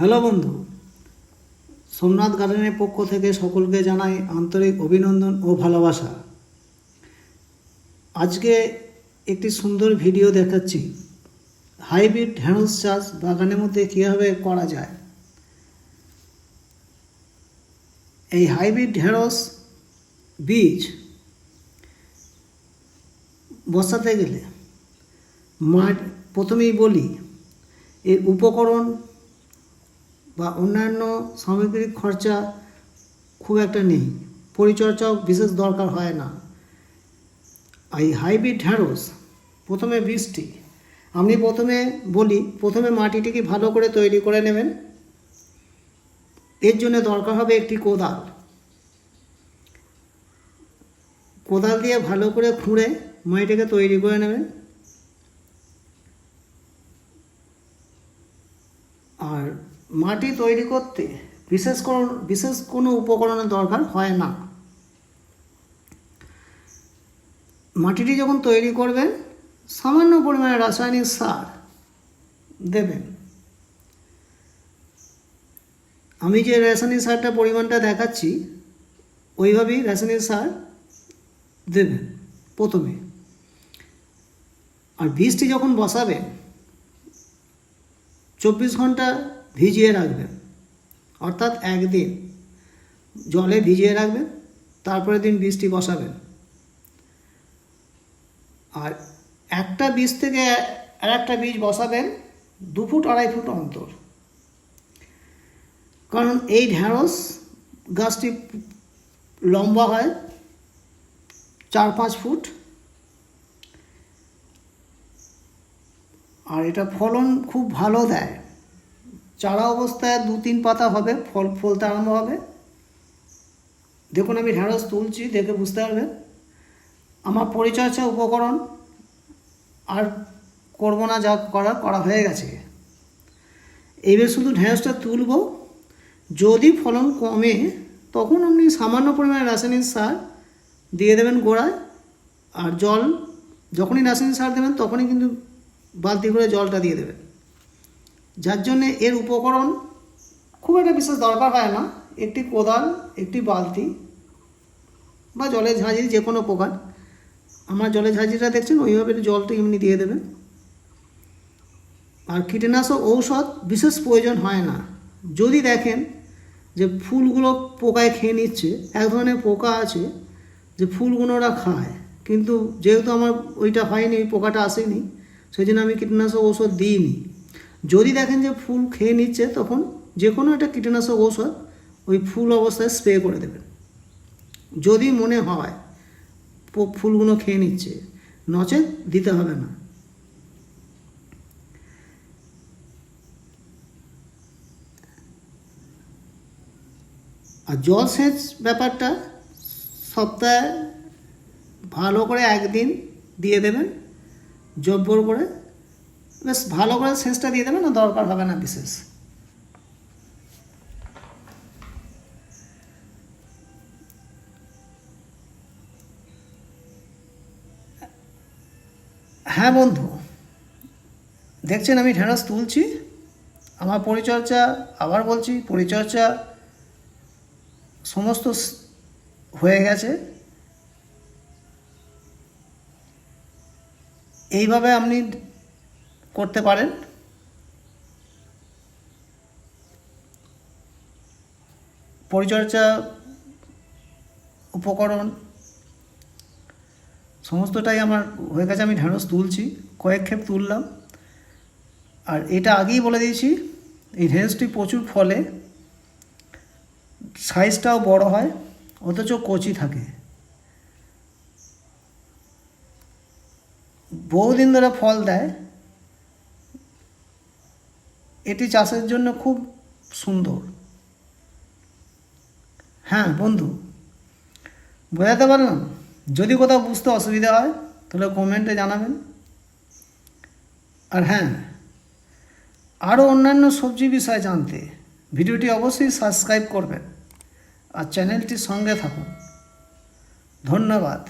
Hello বন্ধু। সোমনাথ গার্ডেনের পক্ষ থেকে সকলকে জানাই আন্তরিক অভিনন্দন ও ভালোবাসা। আজকে একটি সুন্দর ভিডিও দেখাচ্ছি। হাইব্রিড ঢেঁড়স চাষ বাগানের মধ্যে কীভাবে করা যায়? এই হাইব্রিড ঢেঁড়স বীজ বসাতে গেলে মাঠ প্রথমেই বলি, এর উপকরণ বা অন্যান্য সামগ্রিক খরচা খুব একটা নেই। পরিচর্যাও বিশেষ দরকার হয় না। এই হাইব্রিড ঢ্যাঁড়স, প্রথমে বীজটি আপনি প্রথমে বলি, প্রথমে মাটিটিকে ভালো করে তৈরি করে নেবেন। এর জন্য দরকার হবে একটি কোদাল। কোদাল দিয়ে ভালো করে খুঁড়ে মাটিটাকে তৈরি করে নেবেন। আর মাটি তৈরি করতে বিশেষ কোনো বিশেষ কোনো উপকরণের দরকার হয় না। মাটিটি যখন তৈরি করবেন, সামান্য পরিমাণে রাসায়নিক সার দেবেন। আমি যে রাসায়নিক সারটা পরিমাণটা দেখাচ্ছি, ওইভাবেই রাসায়নিক সার দেবেন প্রথমে। আর বীজটি যখন বসাবেন, চব্বিশ ঘণ্টা ভিজিয়ে রাখবেন। অর্থাৎ একদিন জলে ভিজিয়ে রাখবেন, তারপরের দিন বীজটি বসাবেন। আর একটা বীজ থেকে আর একটা বীজ বসাবেন দু ফুট, আড়াই ফুট অন্তর। কারণ এই ঢ্যাঁড়স গাছটি লম্বা হয়, চার পাঁচ ফুট। আর এটা ফলন খুব ভালো দেয়। চারা অবস্থায় দু তিন পাতা হবে, ফল ফলতে আরম্ভ হবে। দেখুন আমি ঢ্যাঁড়স তুলছি, দেখে বুঝতে পারবেন। আমার পরিচর্যা উপকরণ। আর করব না, যা করা করা হয়ে গেছে। এইবার শুধু ঢ্যাঁড়সটা তুলব। যদি ফলন কমে, তখন আপনি সামান্য পরিমাণে রাসায়নিক সার দিয়ে দেবেন গোড়ায়। আর জল, যখনই রাসায়নিক সার দেবেন, তখনই কিন্তু বালতি করে জলটা দিয়ে দেবেন। যার জন্যে এর উপকরণ খুব একটা বিশেষ দরকার হয় না। একটি কোদাল, একটি বালতি বা জলের ঝাঁঝি যে কোনো প্রকার। আমার জলের ঝাঁঝিটা দেখছেন, ওইভাবে জলটা এমনি দিয়ে দেবেন আর কীটনাশক ঔষধ বিশেষ প্রয়োজন হয় না। যদি দেখেন যে ফুলগুলো পোকায় খেয়ে নিচ্ছে, এক ধরনের পোকা আছে যে ফুলগুলো ওরা খায়। কিন্তু যেহেতু আমার ওইটা হয়নি, ওই পোকাটা আসেনি সেই জন্য আমি কীটনাশক ঔষধ দিইনি। যদি দেখেন যে ফুল খেয়ে নিচ্ছে, তখন যে কোনো একটা কীটনাশক ঔষধ ওই ফুল অবস্থায় স্প্রে করে দেবেন। যদি মনে হয় ফুলগুলো খেয়ে নিচ্ছে, নচেত দিতে হবে না। আর জল সেচ ব্যাপারটা সপ্তাহে ভালো করে একদিন দিয়ে দেবেন, জব্বর করে বেশ ভালো করে সেচটা দিয়ে দেবেন না দরকার হবে না বিশেষ। হ্যাঁ বন্ধু, দেখছেন আমি ঢেঁড়স তুলছি, আমার পরিচর্যা আবার বলছি, পরিচর্যা সমস্ত হয়ে গেছে। এইভাবে আপনি করতে পারেন। পরিচর্যা, উপকরণ, সমস্তটাই আমার হয়ে গেছে। আমি ঢেঁড়স তুলছি, কয়েক ক্ষেপ তুললাম। আর এটা আগেই বলে দিয়েছি, এই ঢেঁড়সটি প্রচুর ফলে সাইজটাও বড় হয়, অথচ কচি থাকে। বহুদিন ধরে ফল দেয় এটি চাষের জন্য খুব সুন্দর। হ্যাঁ বন্ধু, বোঝাতে পারলাম? যদি কোথাও বুঝতে অসুবিধা হয়, তাহলে কমেন্টে জানাবেন। আর হ্যাঁ আরও অন্যান্য সবজি বিষয়ে জানতে ভিডিওটি অবশ্যই সাবস্ক্রাইব করবেন আর চ্যানেলটির সঙ্গে থাকুন। ধন্যবাদ।